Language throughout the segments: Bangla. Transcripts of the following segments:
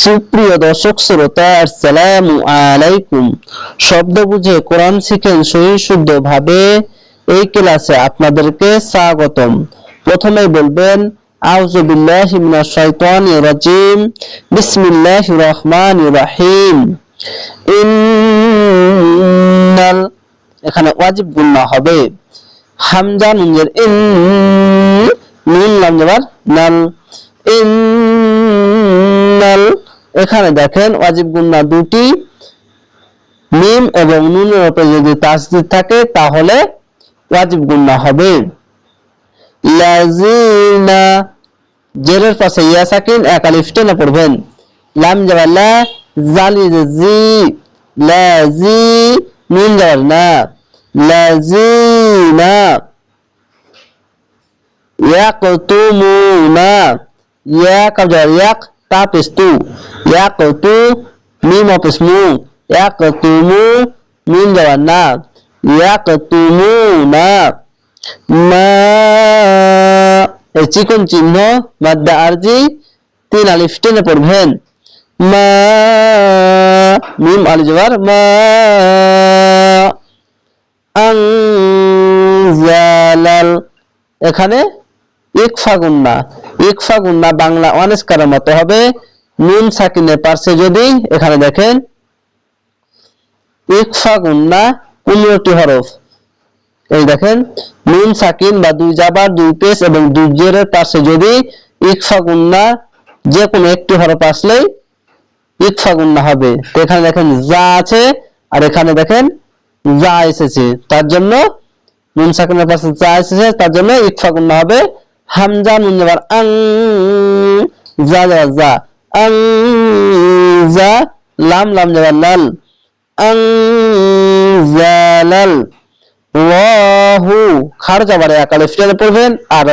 সুপ্রিয় দর্শক শ্রোতা, আসসালামু আলাইকুম। শব্দ বুঝে কোরআন শিখেন সহি শুদ্ধ ভাবে এই ক্লাসে আপনাদেরকে স্বাগতম। প্রথমে বলবেন, আউযু মিনাশ শাইতানির রাজিম বিসমিল্লাহির রহমানির রহিম। ইন্নাল, এখানে ওয়াজিব গুণনা হবে। হামজা নুনের ইন, নুন নাল। ইন্নাল এখানে দেখেন ওয়াজিব গুন্না দুটি। মিম এবং নুনের উপরে যদি তাসদিদ থাকে, তাহলে ওয়াজিব গুন্না হবে। লাজিনা জেরের পাশে ইয়া সাকিন এক আলিফ টেনে পড়বেন। লাম যাবার লা, জালি জি লাজি নুন যাবার না লাজিনা ইয়াকতুমুনা, ইয়াক যাবার ইয়াক তা পেস্তু ইয়াকতু মিম পেসমু ইয়াকতুমু মিম যাবার না ইয়াকতুমুনা মা এই চিকন চিহ্ন মাদ্দা আরজি তিন আলিফ টেনে পড়বেন মা মিম আলি জবার মা আনজালাল এখানে ইকফা গুন্না ইকফা গুন্না বাংলা অনেস্কারের মতো হবে। নুন সাকিনের পার্শ্বে যদি, এখানে দেখেন ইকফা গুন্না পনেরোটি হরফ। এই দেখেন, নুন সাকিন বা দুই জাবার, দুই পেশ এবং দুই জেরের পাশে যদি ইকফা গুন্না যে কোনো একটি হরফ আসলেই ইকফা গুন্না হবে। তো এখানে দেখেন, যা আছে, আর এখানে দেখেন, যা এসেছে, তার জন্য নুন সাকিনের পাশে যা এসেছে, তার জন্য ইকফা গুন্না হবে। হামজা নুন যাবার আং যা যাবার যা আং যা লাম লাম যাবার লাল, আং জালাল লহু, খার যাবারে একালে ফিরে পড়বেন আর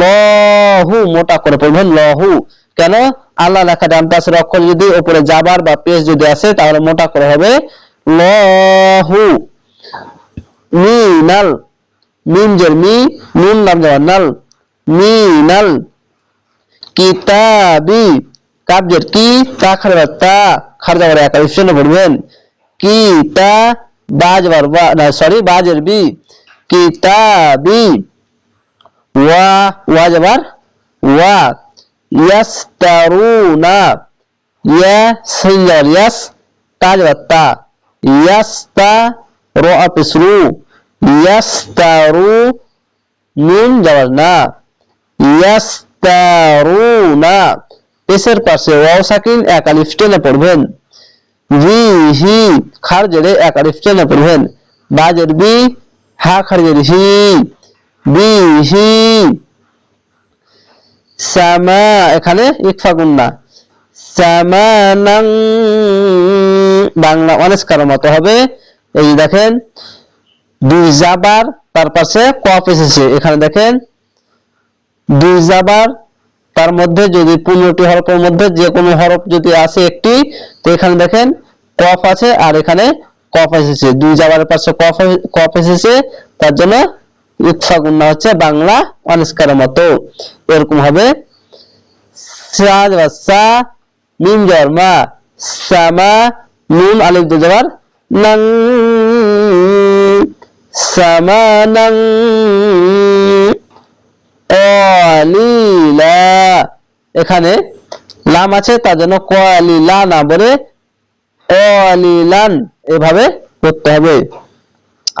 লহু, মোটা করে পড়বেন লহু। কেন? আল্লাহ লেখা ডান পাশের অক্ষর যদি উপরে যাবার বা পেশ যদি আসে, তাহলে মোটা করে হবে লহু। মিনাল মিম জের মি, নুন নাম যাবার নাল। মিনাল কিতাবি কাবজের কি তা খারবার তা খার যাবার একালে ফিরে পড়বেন কিতা বাজবার বা না সরি বাজের বি কিতাবি ওয়া ওয়া যাবার ওয়া ইয়াস্তারুনা ইয়া সিঙ্গার ইয়াস তা যাবার তা ইয়াস্তা র পেসরু না ইয়াস্তারুনা পেশের পাশে ওয়াও সাকিন, এক টেনে পড়বেন। জি, হি, খার জেরে টেনে পড়বেন। বাজের বি, হা হি, বি, হি। সামা, এখানে ইকফা গুন্না। সামানাং, বাংলা অনেস্কার মতো হবে। এই দেখেন, দুই জাবার, তার পাশে কফ এসেছে। এখানে দেখেন দুই জাবার, তার মধ্যে যদি পনেরোটি হরফের মধ্যে যে কোনো হরফ যদি আসে একটি, তো এখানে দেখেন কফ আছে আর এখানে কফ এসেছে। দুই জাবারের পাশে কফ কফ এসেছে, তার জন্য ইৎফা হচ্ছে বাংলা অনিষ্কারের মতো এরকম হবে। সা যাবার সা, মিম যাবার আলিফ যাবার নাং সামানাং অলিলা এখানে লাম আছে তার জন্য কলিলা না বলে অলিলান এভাবে করতে হবে।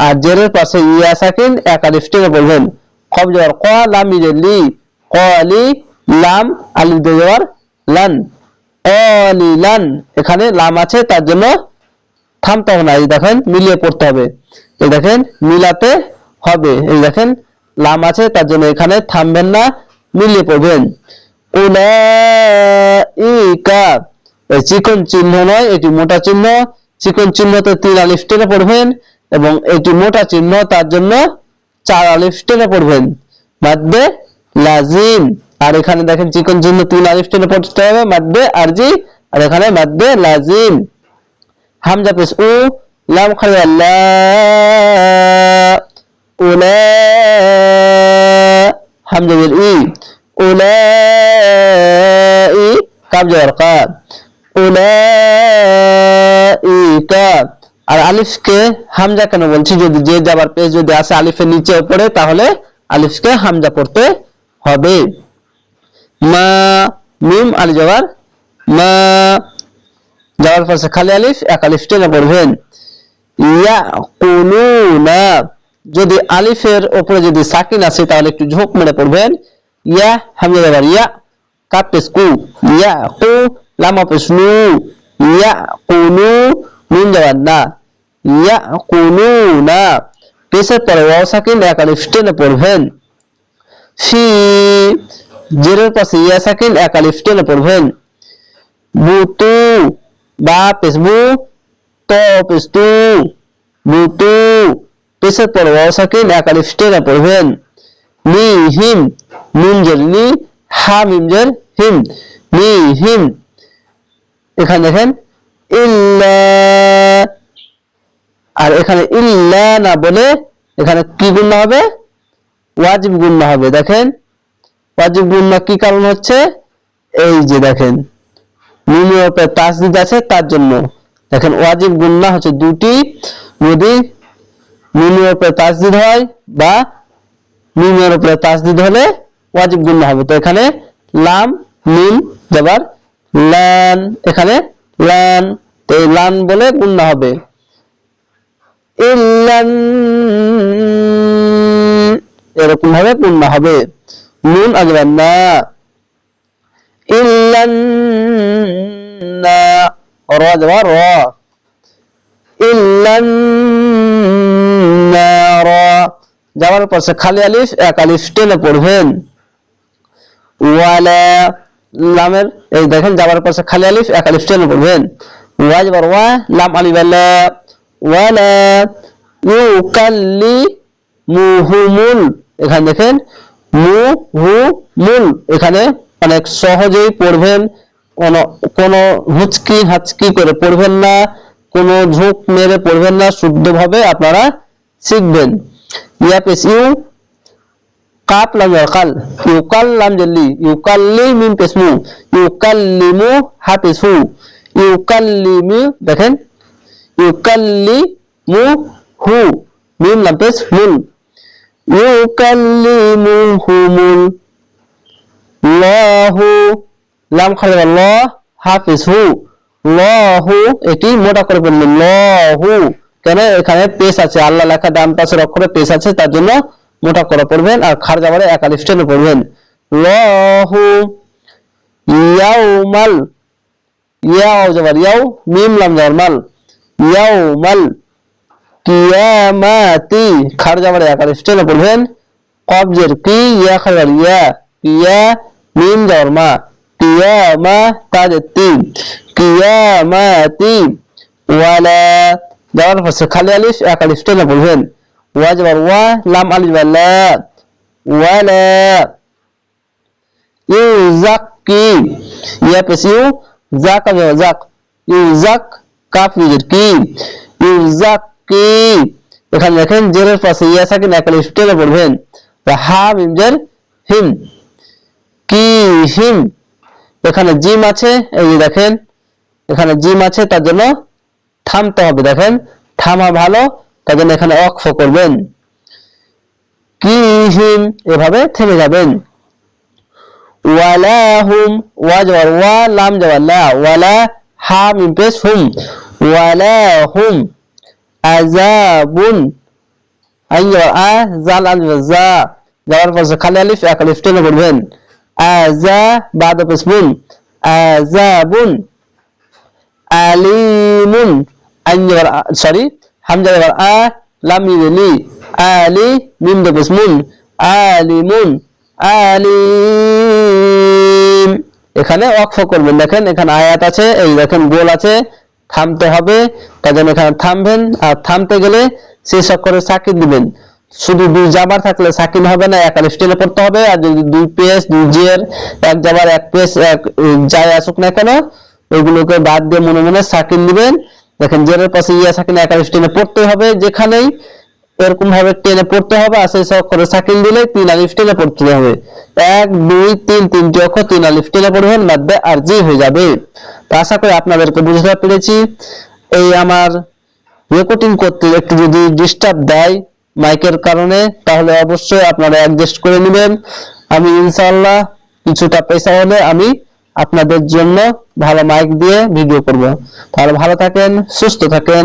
আর জেরের পাশে ইয়া সাকিন এক আলিফ টেনে বলবেন। খব যাওয়ার ক লাম লি লাম আলিফ দিয়ে যাওয়ার লান, অলিলান। এখানে লাম আছে, তার জন্য থামতে হবে না, এই দেখেন, মিলিয়ে পড়তে হবে। এই দেখেন, মিলাতে হবে। এই দেখেন, লাম আছে, তার জন্য এখানে থামবেন না। মিলিয়ে পড়বেন। চিকন চিহ্ন নয়, এটি মোটা চিহ্ন। চিকন চিহ্নতে তিন আলিফ টেনে পড়বেন এবং এটি মোটা চিহ্ন, তার জন্য চার আলিফ টেনে পড়বেন। মাদ্দে লাজিম। আর এখানে দেখেন চিকন চিহ্ন তিন আলিফ টেনে পড়তে হবে মাদ্দে আরজি। আর এখানে মাদ্দে লাজিম। হামজা পেশ উ, লাম খালি আল্লাহ উলা হামজা ই। উলাই কাপ জবর কা উলাইকা। আর আলিফকে হামজা কেন বলছি? যদি যে যাবার পেজ যদি আসে আলিফের নিচে পড়ে তাহলে আলিফকে হামজা পড়তে হবে। মা মিম আলি জবার মা যাওয়ার পাশে খালি আলিফ, এক আলিফ টেনে পড়বেন। ইয়াকুলুনা, যদি আলিফের উপরে যদি সাকিন আছে, তাহলে একটু ঝোঁক মেরে পড়বেন। ইয়া হামজা যাবার ইয়া কাপ পেশ কু ইয়া কু লামা পেশ নু ইয়া কুলু নুন যাবার না ইয়া কুলু না পেশের পরে ওয়াও সাকিন এক আলিফ টেনে পড়বেন ফি জেরের পাশে ইয়া সাকিন এক আলিফ টেনে পড়বেন বুতু বা পেশবু তো পেশতু বুতু পেশের পর ওয়াও সাকিন এক আলিফ টেনে পড়বেন নি হিম জের নি, হা, মিম হিম নি হিম। এখানে দেখেন, ইল্লা, আর এখানে ইল্লা না বলে এখানে কি গুণ হবে? ওয়াজিব গুণ হবে। দেখেন, ওয়াজিব গুণ কি কারণ হচ্ছে? এই যে দেখেন নুনের উপরে তাসদিদ আছে, তার জন্য। দেখেন, ওয়াজিব গুন্না হচ্ছে দুটি, যদি নুনের উপরে তাসদিদ হয় বা নুনের উপরে তাসদিদ হলে ওয়াজিব গুন্না হবে। তো এখানে লাম, মিম যাবার লান, এখানে লান। তো এই লান বলে গুন্না হবে। এরকম ভাবে গুন্না হবে। নুন আজবার না। না। র যাবার র। যাওয়ার পাশে খালি আলিফ, এক আলিফ টেনে পড়বেন। ওয়ালা লামের, এই দেখেন যাওয়ার পাশে খালি আলিফ, এক আলিফ টেনে পড়বেন ওয়া যাবার ওয়া, লাম আলিফ আলা ওয়ালা ইউকাল্লি মুহুমুল এখানে দেখেন মু হু মুল এখানে অনেক সহজেই পড়বেন কোনো হুচকি হাচকি করে পড়বেন না, কোনো ঝোঁক মেরে পড়বেন না, শুদ্ধভাবে আপনারা শিখবেন। ইয়াপিস ইউ কাপ লাম কাল ইউকাল লাম জল্লি ইউকাল্লি মিম পেসমু ইউকাল্লিমু হাফিসু ইউকাল্লিমু দেখেন ইউকাল্লিমু হু মিম লাম পেস মুল ইউকাল্লিমুহুমুল লাহু লাম খালি ল হাফিজ হু লহু এটি মোটা করে বললেন লহু কেন? এখানে পেশ আছে, আল্লাহ লেখা ডান পাশের অক্ষরে পেশ আছে, তার জন্য মোটা করে পড়বেন আর খার যাবারে একালিফ টেনে পড়বেন। লহু ইয়াউমাল ইয়াও যাবার ইয়াও মিম লাম যাবার মাল, ইয়াউমাল কিয়ামাতি, খার যাবার একালিফ টেনে পড়বেন। কবজের কি ইয়া খাবার ইয়া, কিয়া মিম যাবার মা কিয়ামা তাদের তিন কিয়ামাতি, ওয়ালা যাওয়ার পাশে খালি আলিফ এক আলিফ টেনে বলবেন ওয়া যাবার ওয়া লাম আলিফ ওয়ালা ওয়ালা ইউজাক্কি ইয়া পেশ ইউ জাক হবে জাক ইউজাক দেখেন জেরের পাশে ইয়া সাকিন, এক আলিফ, টেনে পড়বেন। হা, মিম, জের, হিম। কি, হিম? এখানে জিম আছে, এই যে দেখেন। এখানে জিম আছে, তার জন্য থামতে হবে। দেখেন, থামা ভালো তার এখানে অক্ষ করবেন। কি হিম? এভাবে থেমে যাবেন। ওয়ালা হুম ওয়া যাওয়ার ওয়া লাম যাওয়ার লা, ওয়ালা হা মিম পেশ হুম। ওয়ালা হুম আজাবুন আই যাওয়ার আ, জাল, আল জা। যাওয়ার পাশে খালি আলিফ, এক আলিফ টেনে পড়বেন। আজা বাদ পেশবুন আজাবুন আলিমুন, আইন যাবার সরি হামজা যাবার আ, লাম ইদলি আলি মিম দে পেশমুন আলিমুন আলিম এখানে অক্ষ করবেন, দেখেন এখানে আয়াত আছে, এই দেখেন গোল আছে, থামতে হবে, তার জন্য এখানে থামবেন, আর থামতে গেলে শেষ অক্ষরে সাকিন দিবেন। শুধু দুই জাবার থাকলে সাকিন হবে না, এক আলিফ পড়তে হবে, আর যদি দুই পেস, দুই জের, এক জাবার, এক পেস, এক যাই আসুক না কেন, ওইগুলোকে বাদ দিয়ে মনে মনে সাকিন দিবেন দেখেন জেরের পাশে ইয়া সাকিন এক আলিফ টেনে পড়তে হবে, যেখানেই এরকম ভাবে টেনে পড়তে হবে, আর সেই অক্ষরে সাকিন দিলে তিন আলিফ টেনে পড়তে হবে। এক, দুই, তিন, তিনটি অক্ষর তিন আলিফ টেনে পড়বেন মাদ্দে আর জি হয়ে যাবে। তো আশা করি আপনাদেরকে বুঝতে পেরেছি। এই আমার রেকর্ডিং করতে একটু যদি ডিস্টার্ব দেয় মাইকের কারণে, তাহলে অবশ্যই আপনারা অ্যাডজাস্ট করে নেবেন। আমি ইনশাআল্লাহ কিছুটা পয়সা হলে আমি আপনাদের জন্য ভালো মাইক দিয়ে ভিডিও করব। তাহলে ভালো থাকেন সুস্থ থাকেন।